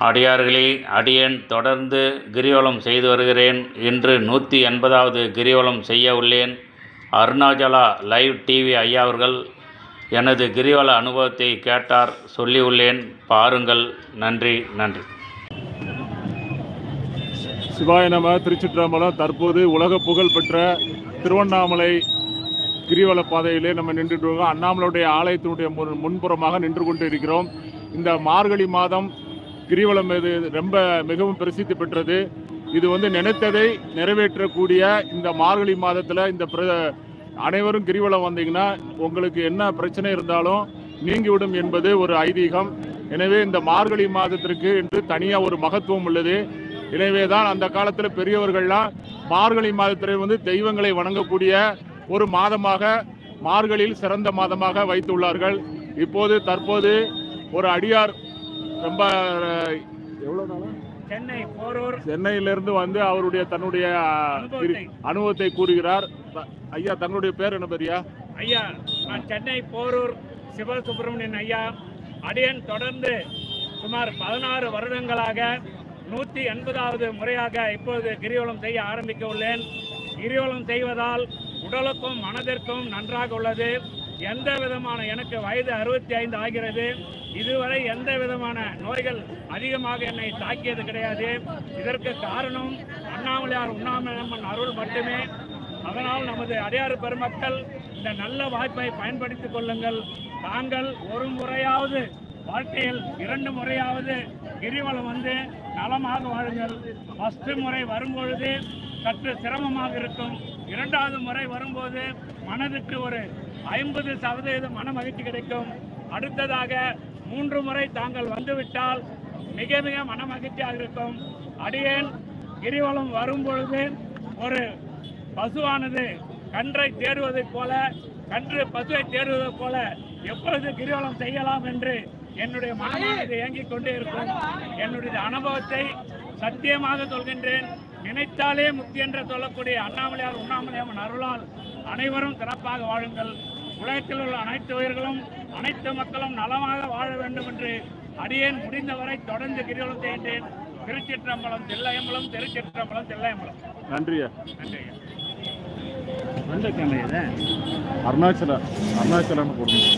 அடியார்களே அடியேன் தொடர்ந்து கிரிவலம் செய்து வருகிறேன். இன்று நூற்றி எண்பதாவது கிரிவலம் செய்ய உள்ளேன். அருணாச்சலா லைவ் டிவி ஐயா அவர்கள் எனது கிரிவல அனுபவத்தை கேட்டார். சொல்லியுள்ளேன் பாருங்கள். நன்றி. நன்றி. சிவாய நம. திருச்சிற்றம்பலம். தற்போது உலக புகழ் பெற்ற திருவண்ணாமலை கிரிவல பாதையிலே நம்ம நின்றுட்டு இருக்கோம். அண்ணாமலையுடைய ஆலயத்தினுடைய முன்- முன்புறமாக நின்று கொண்டு இருக்கிறோம் இந்த மார்கழி மாதம் கிரிவலம் இது ரொம்ப மிகவும் பிரசித்தி பெற்றது. இது வந்து நினைத்ததை நிறைவேற்றக்கூடிய இந்த மார்கழி மாதத்தில் இந்த பிர- அனைவரும் கிரிவலம் வந்தீங்கன்னா உங்களுக்கு என்ன பிரச்சனை இருந்தாலும் நீங்கிவிடும் என்பது ஒரு ஐதீகம். எனவே இந்த மார்கழி மாதத்திற்கு என்று தனியாக ஒரு மகத்துவம் உள்ளது. எனவே தான் அந்த காலத்தில் பெரியவர்கள்லாம் மார்கழி மாதத்திலே வந்து தெய்வங்களை வணங்கக்கூடிய ஒரு மாதமாக மார்கழியில் சிறந்த மாதமாக வைத்துள்ளார்கள். இப்போது தற்போது ஒரு அடியார் ரொம்ப அஹ், எவ்வளவு நாளா? சென்னை போரூர். சென்னையிலிருந்து வந்து அவருடைய தன்னுடைய அனுபவத்தை. கூறுகிறார். ஐயா தங்களுடைய பேர் என்ன பெரியா? ஐயா நான் சென்னை போரூர் சிவசுப்பிரமணியன் ஐயா. அடியன் தொடர்ந்து சுமார் பதினாறு வருடங்களாக நூற்றி எண்பதாவது முறையாக இப்போது கிரிவலம் செய்ய ஆரம்பிக்க உள்ளேன். கிரிவலம் செய்வதால் உடலுக்கும் மனதிற்கும் நன்றாக உள்ளது. எந்த விதமான எனக்கு வயது அறுபத்தி ஐந்து ஆகிறது. இதுவரை எந்த விதமான நோய்கள் அதிகமாக என்னை தாக்கியது கிடையாது. இதற்கு காரணம் அண்ணாமலையார் உண்ணாமலையம்மன் அருள் மட்டுமே. அதனால் நமது அடையாறு பெருமக்கள் இந்த நல்ல வாய்ப்பை பயன்படுத்திக் கொள்ளுங்கள். தாங்கள் ஒரு முறையாவது வாழ்க்கையில் இரண்டு முறையாவது கிரிவலம் வந்து நலமாக வாழுங்கள். ஃபஸ்ட்டு முறை வரும்பொழுது சற்று சிரமமாக இருக்கும். இரண்டாவது முறை வரும்போது மனதுக்கு ஒரு ஐம்பது சதவீதம் மன மகிழ்ச்சி கிடைக்கும். அடுத்ததாக மூன்று முறை தாங்கள் வந்துவிட்டால் மிக மிக மன மகிழ்ச்சியாக இருக்கும். அடியேன் கிரிவலம் வரும்பொழுது ஒரு பசுவானது கன்றை தேடுவதைப் போல கன்று பசுவை தேடுவதைப் போல எப்பொழுது கிரிவலம் செய்யலாம் என்று என்னுடைய மனமானது இயங்கிக் கொண்டே இருக்கும். என்னுடைய அனுபவத்தை சத்தியமாக சொல்கின்றேன். நினைத்தாலே முக்தி என்று சொல்லக்கூடிய அண்ணாமலையார் உண்ணாமலையாமன் அருளால் அனைவரும் சிறப்பாக வாழுங்கள். உலகத்தில் உள்ள அனைத்து உயிர்களும் அனைத்து மக்களும் நலமாக வாழ வேண்டும் என்று அடியேன் முடிந்தவரை தொடர்ந்து கிரிவலம் செய்கின்றேன். திருச்சிற்றம்பலம் தில்லையம்பலம் திருச்சிற்றம்பலம் தில்லையம்பலம். நன்றியா? நன்றி அருணாச்சல அருணாச்சலன்னு போடுங்க.